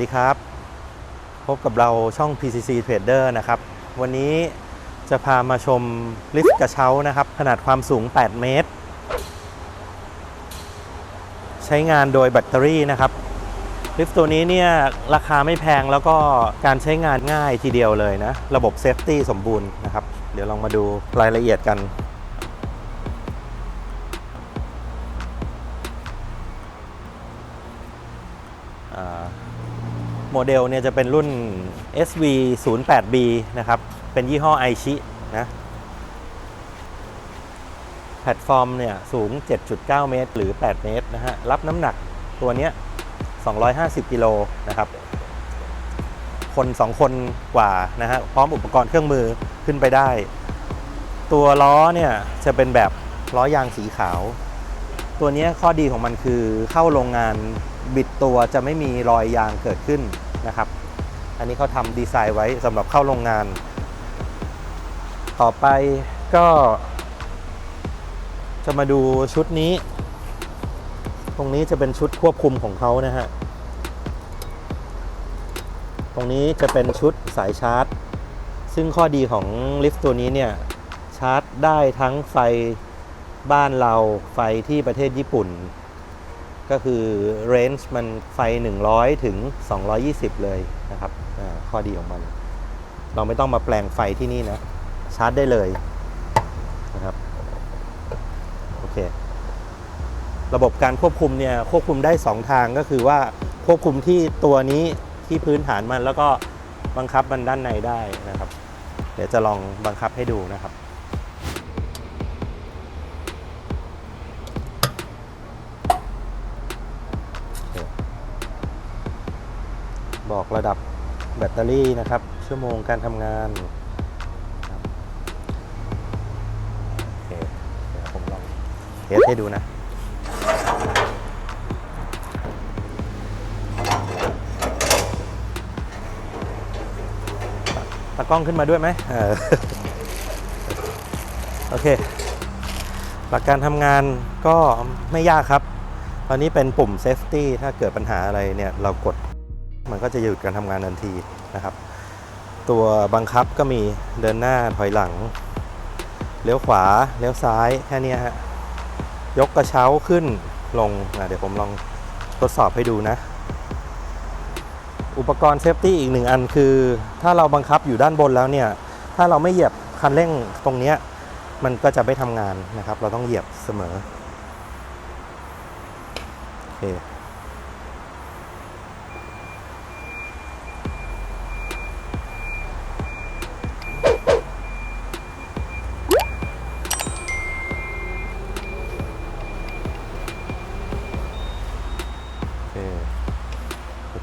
สวัสดีครับ พบกับเราช่อง PCC Trader นะครับ วันนี้จะพามาชมลิฟต์กระเช้านะครับ ขนาดความสูง 8 เมตร ใช้งานโดยแบตเตอรี่นะครับ ลิฟต์ตัวนี้เนี่ยราคาไม่แพงแล้วก็การใช้งานง่ายทีเดียวเลยนะ ระบบเซฟตี้สมบูรณ์นะครับ เดี๋ยวลองมาดูรายละเอียดกัน โมเดลเนี่ยจะเป็นรุ่น SV 0 8 B นะครับ เป็นยี่ห้อไอชินะแพลตฟอร์มเนี่ยสูง 7.9 เมตร หรือ 8 เมตรนะฮะ รับน้ำหนักตัวเนี้ย 250 กิโลนะครับ คน 2 คนกว่านะฮะ พร้อมอุปกรณ์เครื่องมือขึ้นไปได้ ตัวล้อเนี่ยจะเป็นแบบล้อยางสีขาว ตัวเนี้ยข้อดีของมันคือเข้าโรงงาน บิดตัวจะไม่มีรอยยางเกิดขึ้นนะครับ อันนี้เขาทำดีไซน์ไว้สำหรับเข้าโรงงาน ต่อไปก็ จะมาดูชุดนี้ ตรงนี้จะเป็นชุดควบคุมของเขานะฮะ ตรงนี้จะเป็นชุดสายชาร์จ ซึ่งข้อดีของลิฟต์ตัวนี้เนี่ยชาร์จได้ทั้งไฟบ้านเราไฟที่ประเทศญี่ปุ่น ก็คือเรนจ์มันไฟ 100 ถึง 220 เลยนะครับข้อดีของมัน เราไม่ต้องมาแปลงไฟที่นี่นะ ชาร์จได้เลยนะครับโอเค ระบบการควบคุมเนี่ย ควบคุมได้ 2 ทางก็คือว่าควบคุมที่ตัวนี้ที่พื้นฐานมันแล้วก็บังคับมันด้านในได้นะครับ เดี๋ยวจะลองบังคับให้ดูนะครับ บอกระดับแบตเตอรี่นะครับ ชั่วโมงการทำงานโอเคเดี๋ยวผมลองเทสให้ดูนะตากล้องขึ้นมาด้วยไหมออโอเค หลักการทำงานก็ไม่ยากครับ ตอนนี้เป็นปุ่ม Safety ถ้าเกิดปัญหาอะไรเนี่ย เรากด ก็จะหยุดการทำงานทันทีนะครับ ตัวบังคับก็มีเดินหน้าถอยหลังเลี้ยวขวาเลี้ยวซ้ายแค่นี้ฮะยกกระเช้าขึ้นลงอะเดี๋ยวผมลองทดสอบให้ดูนะ อุปกรณ์เซฟตี้อีกหนึ่งอันคือ ถ้าเราบังคับอยู่ด้านบนแล้วเนี่ย ถ้าเราไม่เหยียบคันเร่งตรงนี้มันก็จะไม่ทำงานนะครับ เราต้องเหยียบเสมอโอเค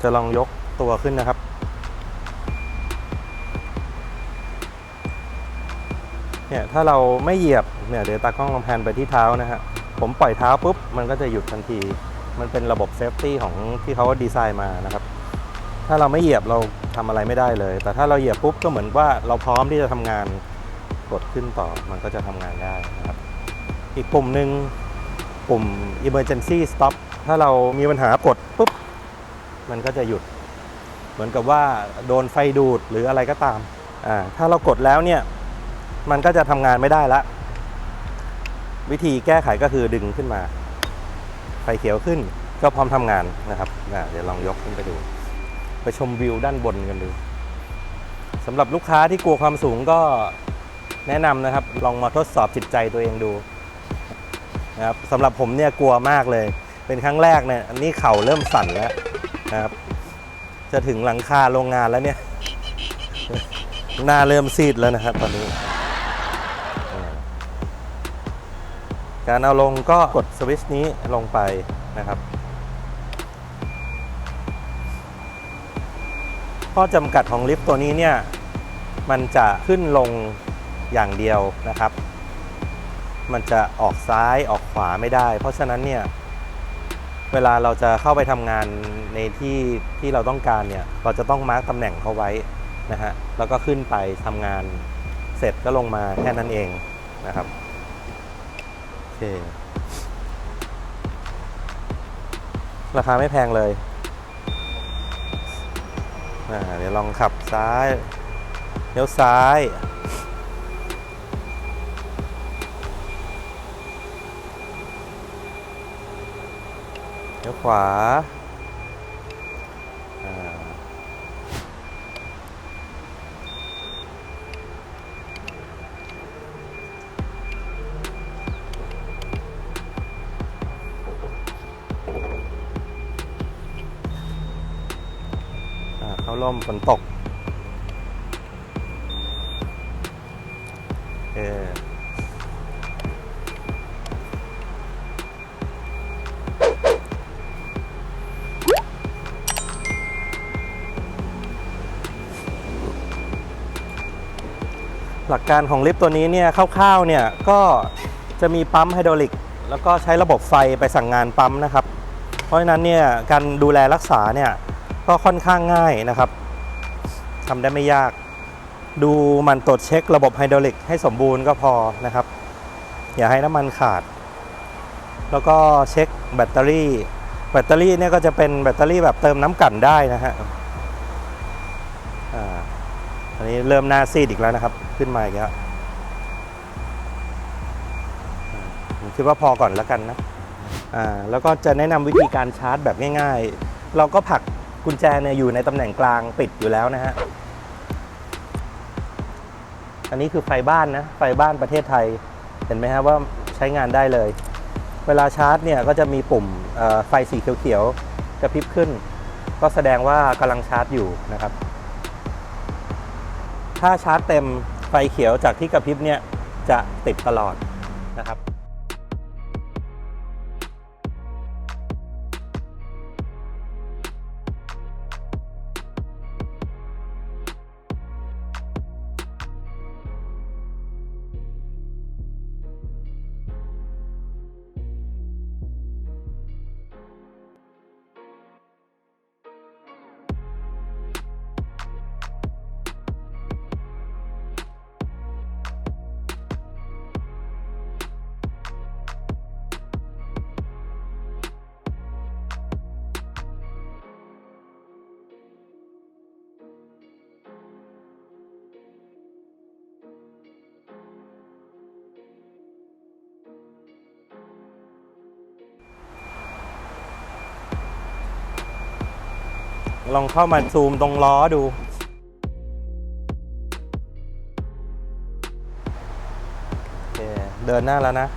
จะลองยกตัวขึ้นนะครับ เนี่ยถ้าเราไม่เหยียบเนี่ยเดี๋ยวตากล้องลองแพนไปที่เท้านะฮะ ผมปล่อยเท้าปุ๊บ มันก็จะหยุดทันที มันเป็นระบบเซฟตี้ของที่เขาดีไซน์มานะครับ ถ้าเราไม่เหยียบเราทำอะไรไม่ได้เลย แต่ถ้าเราเหยียบปุ๊บก็เหมือนว่าเราพร้อมที่จะทำงานกดขึ้นต่อมันก็จะทำงานได้นะครับ อีกปุ่มหนึ่งปุ่ม emergency stop ถ้าเรามีปัญหากดปุ๊บ มันก็จะหยุด เหมือนกับว่าโดนไฟดูดหรืออะไรก็ตามอ่าถ้าเรากดแล้วเนี่ยมันก็จะทำงานไม่ได้ละ วิธีแก้ไขก็คือดึงขึ้นมา ไฟเขียวขึ้นก็พร้อมทำงานนะครับอ่าเดี๋ยวลองยกขึ้นไปดู ไปชมวิวด้านบนกันดูสำหรับลูกค้าที่กลัวความสูงก็แนะนำนะครับ ลองมาทดสอบจิตใจตัวเองดูนะครับสำหรับผมเนี่ยกลัวมากเลย เป็นครั้งแรกเนี่ยนนี้เข่าเริ่มสั่นแล้ว ครับ จะถึงหลังคาโรงงานแล้วเนี่ย หน้าเริ่มซีดแล้วนะครับตอนนี้ การเอาลงก็กดสวิตช์นี้ลงไปนะครับข้อจำกัดของลิฟต์ตัวนี้เนี่ย มันจะขึ้นลงอย่างเดียวนะครับ มันจะออกซ้ายออกขวาไม่ได้ เพราะฉะนั้นเนี่ย เวลาเราจะเข้าไปทำงานในที่ที่เราต้องการเนี่ย เราจะต้องมาร์กตำแหน่งเขาไว้นะฮะ แล้วก็ขึ้นไปทำงานเสร็จก็ลงมาแค่นั้นเองนะครับโอเคราคาไม่แพงเลยเดี๋ยวลองขับซ้ายเลี้ยวซ้าย ลี้ยวขวาเข้าล่มฝนตก หลักการของลิฟต์ตัวนี้เนี่ยคร่าวๆเนี่ยก็จะมีปั๊มไฮดรอลิก แล้วก็ใช้ระบบไฟไปสั่งงานปั๊มนะครับ เพราะฉะนั้นเนี่ยการดูแลรักษาเนี่ยก็ค่อนข้างง่ายนะครับทำได้ไม่ยาก ดูมันตรวจเช็คระบบไฮดรอลิกให้สมบูรณ์ก็พอนะครับ อย่าให้น้ำมันขาด แล้วก็เช็คแบตเตอรี่ แบตเตอรี่เนี่ยก็จะเป็นแบตเตอรี่แบบเติมน้ำกลั่นได้นะฮะ อันนี้เริ่มหน้าซีดอีกแล้วนะครับ ขึ้นมาอีกแล้วผมคิดว่าพอก่อนแล้วกันนะอ่าแล้วก็จะแนะนำวิธีการชาร์จแบบง่าย ๆ เราก็ผลักกุญแจเนี่ยอยู่ในตำแหน่งกลางปิดอยู่แล้วนะฮะอันนี้คือไฟบ้านนะไฟบ้านประเทศไทยเห็นไหมฮะว่าใช้งานได้เลย เวลาชาร์จเนี่ยก็จะมีปุ่มไฟสีเขียวๆกระพริบขึ้น ก็แสดงว่ากำลังชาร์จอยู่นะครับ ถ้าชาร์จเต็มไฟเขียวจากที่กระพริบเนี่ยจะติดตลอดนะครับ ลองเข้ามาซูมตรงล้อดูเคเดินหน้าแล้วนะ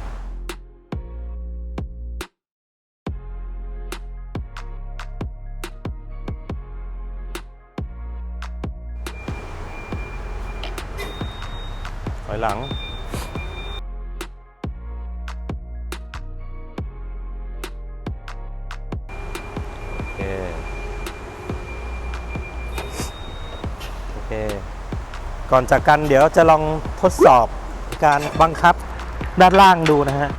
ถอยหลัง ก่อนจากกันเดี๋ยวจะลองทดสอบการบังคับด้านล่างดูนะฮะ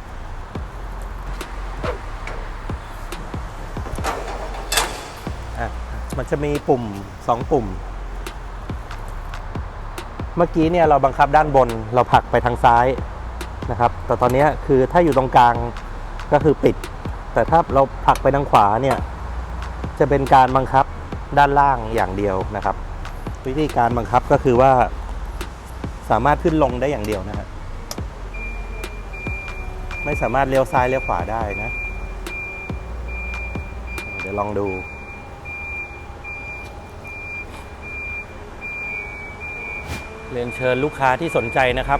อะมันจะมีปุ่ม 2 ปุ่ม เมื่อกี้เนี่ยเราบังคับด้านบนเราผลักไปทางซ้ายนะครับ แต่ตอนนี้คือถ้าอยู่ตรงกลางก็คือปิด แต่ถ้าเราผลักไปทางขวาเนี่ยจะเป็นการบังคับด้านล่างอย่างเดียวนะครับ วิธีการบังคับก็คือว่า สามารถขึ้นลงได้อย่างเดียวนะฮะไม่สามารถเลี้ยวซ้ายเลี้ยวขวาได้นะ เดี๋ยวลองดู เรียนเชิญลูกค้าที่สนใจนะครับ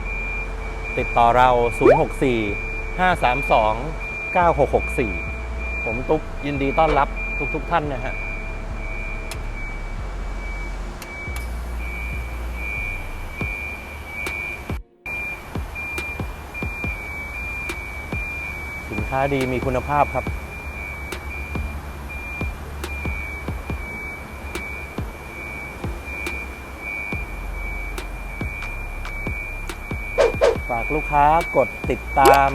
ติดต่อเรา 064 532 9664 ผมตุ๊กยินดีต้อนรับทุกๆทท่านนะฮะ ค้าดีมีคุณภาพครับ ฝากลูกค้ากดติดตาม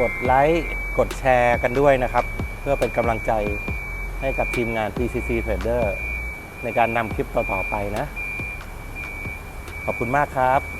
กดไลค์ กดแชร์กันด้วยนะครับ เพื่อเป็นกำลังใจให้กับทีมงาน PCC Trader ในการนำคลิปต่อ ๆ ไปนะ ขอบคุณมากครับ